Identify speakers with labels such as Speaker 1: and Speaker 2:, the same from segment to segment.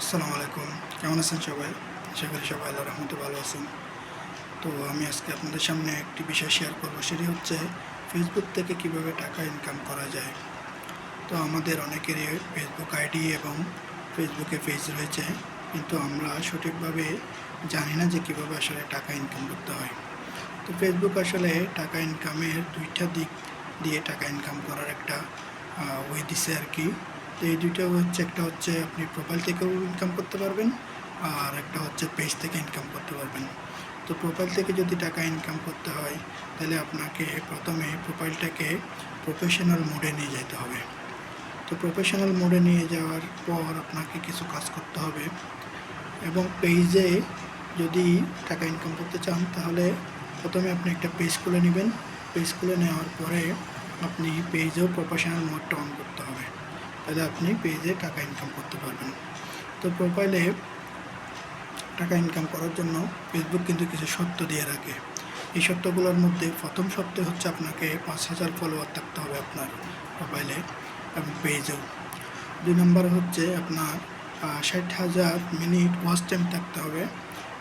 Speaker 1: আসসালামু আলাইকুম। কেমন আছেন সবাই? আশা করি সবাই আল্লাহ রহমতে ভালো আছেন। তো আমি আজকে আপনাদের সামনে একটি বিষয় শেয়ার করব। সেটি হচ্ছে ফেসবুক থেকে কীভাবে টাকা ইনকাম করা যায়। তো আমাদের অনেকেরই ফেসবুক আইডি এবং ফেসবুকে পেজ রয়েছে। কিন্তু আমরা সঠিকভাবে জানি না যে কীভাবে আসলে টাকা ইনকাম করতে হয়। তো ফেসবুক আসলে টাকা ইনকামের দুইটা দিক দিয়ে টাকা ইনকাম করার একটা ওয়ে দিছে আর কি। তো এই দুইটা হচ্ছে, একটা হচ্ছে আপনি প্রোফাইল থেকেও ইনকাম করতে পারবেন আর একটা হচ্ছে পেজ থেকে ইনকাম করতে পারবেন। তো প্রোফাইল থেকে যদি টাকা ইনকাম করতে হয়, তাহলে আপনাকে প্রথমে প্রোফাইলটাকে প্রফেশনাল মোডে নিয়ে যেতে হবে। তো প্রফেশনাল মোডে নিয়ে যাওয়ার পর আপনাকে কিছু কাজ করতে হবে এবং পেজে যদি টাকা ইনকাম করতে চান, তাহলে প্রথমে আপনি একটা পেজ খুলে নেবেন। পেজ খুলে নেওয়ার পরে আপনি পেজেও প্রফেশনাল মোডটা অন করতে হবে। তাহলে আপনি পেজে টাকা ইনকাম করতে পারবেন। তো প্রোফাইলে টাকা ইনকাম করার জন্য ফেসবুক কিন্তু কিছু শর্ত দিয়ে রাখে। এই শর্তগুলোর মধ্যে প্রথম শর্ত হচ্ছে আপনাকে পাঁচ হাজার ফলোয়ার থাকতে হবে আপনার প্রোফাইলে এবং পেজেও দুই নম্বর হচ্ছে আপনার ষাট হাজার মিনিট ওয়াচ টাইম থাকতে হবে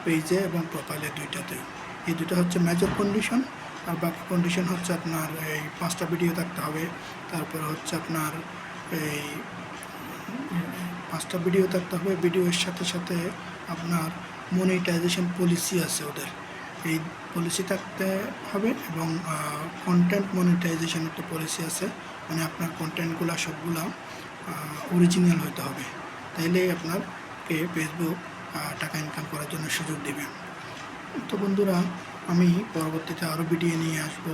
Speaker 1: পেজে এবং প্রোফাইলে দুইটাতেও এই দুটো হচ্ছে মেজর কন্ডিশন আর বাকি কন্ডিশন হচ্ছে আপনার এই পাঁচটা ভিডিও থাকতে হবে। তারপর হচ্ছে আপনার এই, পাঁচটা ভিডিও থাকতে হবে। ভিডিওর সাথে সাথে আপনার মনিটাইজেশন পলিসি আছে ওদের। এই পলিসি থাকতে হবে এবং কন্টেন্ট মনিটাইজেশন একটা পলিসি আছে। মানে আপনার কন্টেন্টগুলো সবগুলা অরিজিনাল হতে হবে। তাইলেই আপনারকে ফেসবুক টাকা ইনকাম করার জন্য সুযোগ দেবে। তো বন্ধুরা, আমি পরবর্তীতে আরও ভিডিও নিয়ে আসব।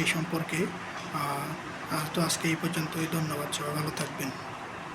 Speaker 1: এই সম্পর্কে তো আজকে এই পর্যন্তই। ধন্যবাদ সবাই ভালো থাকবেন।